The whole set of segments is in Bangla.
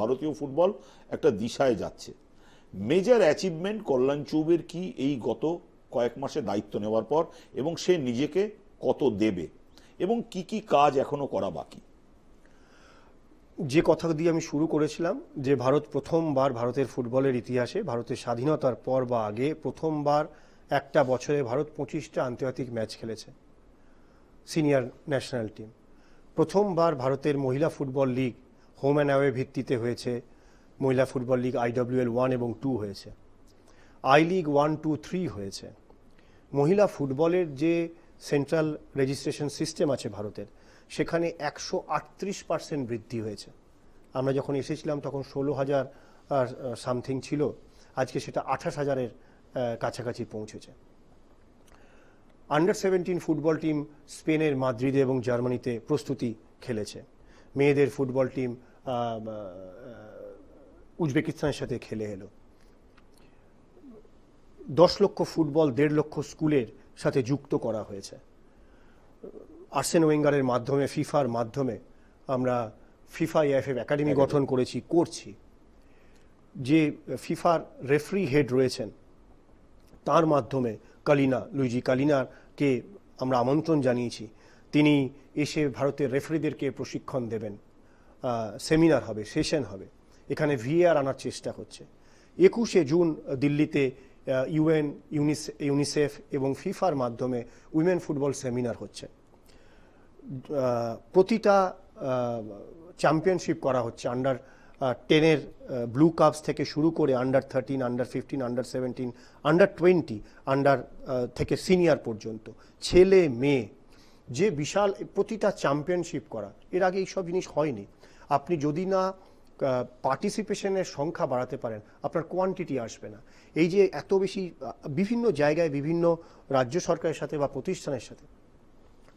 ভারতীয় ফুটবল একটা দিশায় যাচ্ছে। মেজর অ্যাচিভমেন্ট কল্যাণ চৌবের কি এই গত কয়েক মাসে দায়িত্ব নেওয়ার পর এবং সে নিজেকে কত দেবে এবং কি কি কাজ এখনও করা বাকি? যে কথা দিয়ে আমি শুরু করেছিলাম, যে ভারত প্রথমবার ভারতের ফুটবলের ইতিহাসে, ভারতের স্বাধীনতার পর বা আগে প্রথমবার একটা বছরে ভারত পঁচিশটা আন্তর্জাতিক ম্যাচ খেলেছে, সিনিয়র ন্যাশনাল টিম। প্রথমবার ভারতের মহিলা football league home and away ভিত্তিতে হয়েছে। মহিলা ফুটবল লিগ আইডব্লিউএল ওয়ান এবং টু হয়েছে। I league one, two, three হয়েছে। মহিলা ফুটবলের যে সেন্ট্রাল রেজিস্ট্রেশন সিস্টেম আছে ভারতের, সেখানে একশো আটত্রিশ পার্সেন্ট বৃদ্ধি হয়েছে। আমরা যখন এসেছিলাম তখন ষোলো হাজার সামথিং ছিল। আজকে সেটা আঠাশ হাজারের কাছাকাছি পৌঁছেছে। আন্ডার সেভেন্টিন ফুটবল টিম স্পেনের মাদ্রিদে এবং জার্মানিতে প্রস্তুতি খেলেছে। মেয়েদের ফুটবল টিম উজবেকিস্তানের সাথে খেলে এলো। দশ লক্ষ ফুটবল, দেড় লক্ষ স্কুলের সাথে যুক্ত করা হয়েছে। আর্সেন ওয়েঙ্গারের মাধ্যমে, ফিফার মাধ্যমে আমরা ফিফা এফএফ একাডেমি গঠন করেছি, করছি। যে ফিফার রেফারি হেড রয়েছেন, তার মাধ্যমে কালিনা, লুইজি কালিনাকে আমরা আমন্ত্রণ জানিয়েছি। তিনি এসে ভারতের রেফারিদেরকে প্রশিক্ষণ দেবেন। সেমিনার হবে সেশন হবে। এখানে ভিএআর আনার চেষ্টা হচ্ছে। একুশে জুন দিল্লিতে ইউএন ইউনিসেফ এবং ফিফার মাধ্যমে উইমেন ফুটবল সেমিনার হচ্ছে। প্রতিটা চ্যাম্পিয়নশিপ করা হচ্ছে। আন্ডার টেনের ব্লু কাপস থেকে শুরু করে under thirteen under fifteen under seventeen under twenty under থেকে সিনিয়র পর্যন্ত। ছেলে, মেয়ে, যে বিশাল, প্রতিটা চ্যাম্পিয়নশিপ করা। এর আগে এইসব জিনিস হয়নি। আপনি যদি না পার্টিসিপেশনের সংখ্যা বাড়াতে পারেন আপনার কোয়ান্টিটি আসবে না। এই যে এত বেশি বিভিন্ন জায়গায় বিভিন্ন রাজ্য সরকারের সাথে বা প্রতিষ্ঠানের সাথে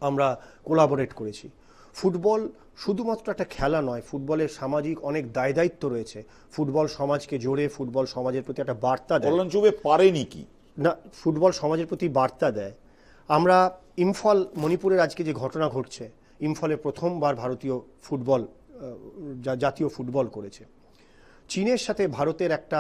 আমরা কোলাবোরেট করেছি। ফুটবল শুধুমাত্র একটা খেলা নয় ফুটবলের সামাজিক অনেক দায় দায়িত্ব রয়েছে। ফুটবল সমাজকে জোরে ফুটবল সমাজের প্রতি একটা বার্তা দেয়। কল্যাণ চৌবে পারেনি কি? না ফুটবল সমাজের প্রতি বার্তা দেয়। আমরা ইম্ফল মণিপুরের আজকে যে ঘটনা ঘটছে ইম্ফলে প্রথমবার ভারতীয় ফুটবল জাতীয় ফুটবল করেছে। চীনের সাথে ভারতের একটা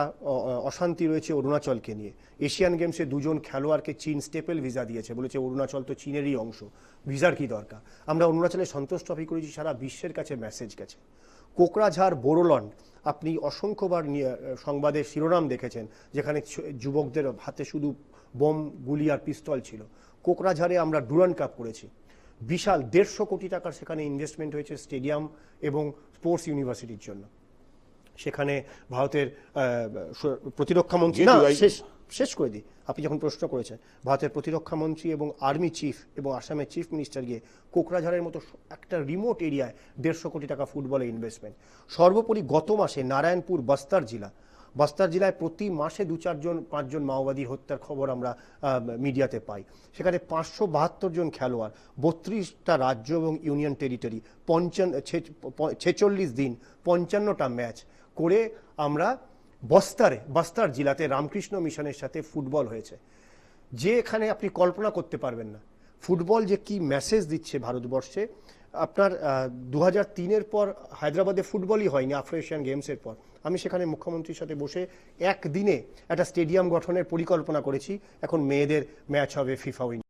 অশান্তি রয়েছে অরুণাচলকে নিয়ে। এশিয়ান গেমসে দুজন খেলোয়াড়কে চীন স্টেপেল ভিসা দিয়েছে। বলেছে অরুণাচল তো চীনেরই অংশ, ভিসার কি দরকার? আমরা অরুণাচলে সন্তোষ ট্রফি করেছি, সারা বিশ্বের কাছে মেসেজ গেছে। কোকরাঝাড় বোরোলন্ড, আপনি অসংখ্যবার সংবাদের শিরোনাম দেখেছেন, যেখানে যুবকদের হাতে শুধু বোম, গুলি আর পিস্তল ছিল। কোকরাঝাড়ে আমরা ডুরান কাপ করেছি। বিশাল দেড়শো কোটি টাকার সেখানে ইনভেস্টমেন্ট হয়েছে স্টেডিয়াম এবং স্পোর্টস ইউনিভার্সিটির জন্য। সেখানে ভারতের প্রতিরক্ষা মন্ত্রী না শেষ শেষ করে দিই। আপনি যখন প্রশ্ন করেছেন ভারতের প্রতিরক্ষা মন্ত্রী এবং আর্মি চিফ এবং আসামের চিফ মিনিস্টার গিয়ে কোকরাঝাড়ের মতো একটা রিমোট এরিয়ায় দেড়শো কোটি টাকা ফুটবলে ইনভেস্টমেন্ট সর্বোপরি গত মাসে নারায়ণপুর বস্তার জেলা বস্তার জেলায় প্রতি মাসে দু চারজন, পাঁচজন মাওবাদী হত্যার খবর আমরা মিডিয়াতে পাই। সেখানে পাঁচশো বাহাত্তর জন খেলোয়াড়, বত্রিশটা রাজ্য এবং ইউনিয়ন টেরিটরি পঞ্চান্ন ছেচল্লিশ দিন, পঞ্চান্নটা ম্যাচ করে আমরা বস্তারে, বস্তার জেলাতে রামকৃষ্ণ মিশনের সাথে ফুটবল হয়েছে। যে এখানে আপনি কল্পনা করতে পারবেন না। ফুটবল যে কি মেসেজ দিচ্ছে ভারতবর্ষে, আপনার দু হাজার তিনের পর হায়দ্রাবাদে ফুটবলই হয়নি আফ্রো এশিয়ান গেমসের পর। আমি সেখানে মুখ্যমন্ত্রীর সাথে বসে একদিনে একটা স্টেডিয়াম গঠনের পরিকল্পনা করেছি। এখন মেয়েদের ম্যাচ হবে ফিফা উইন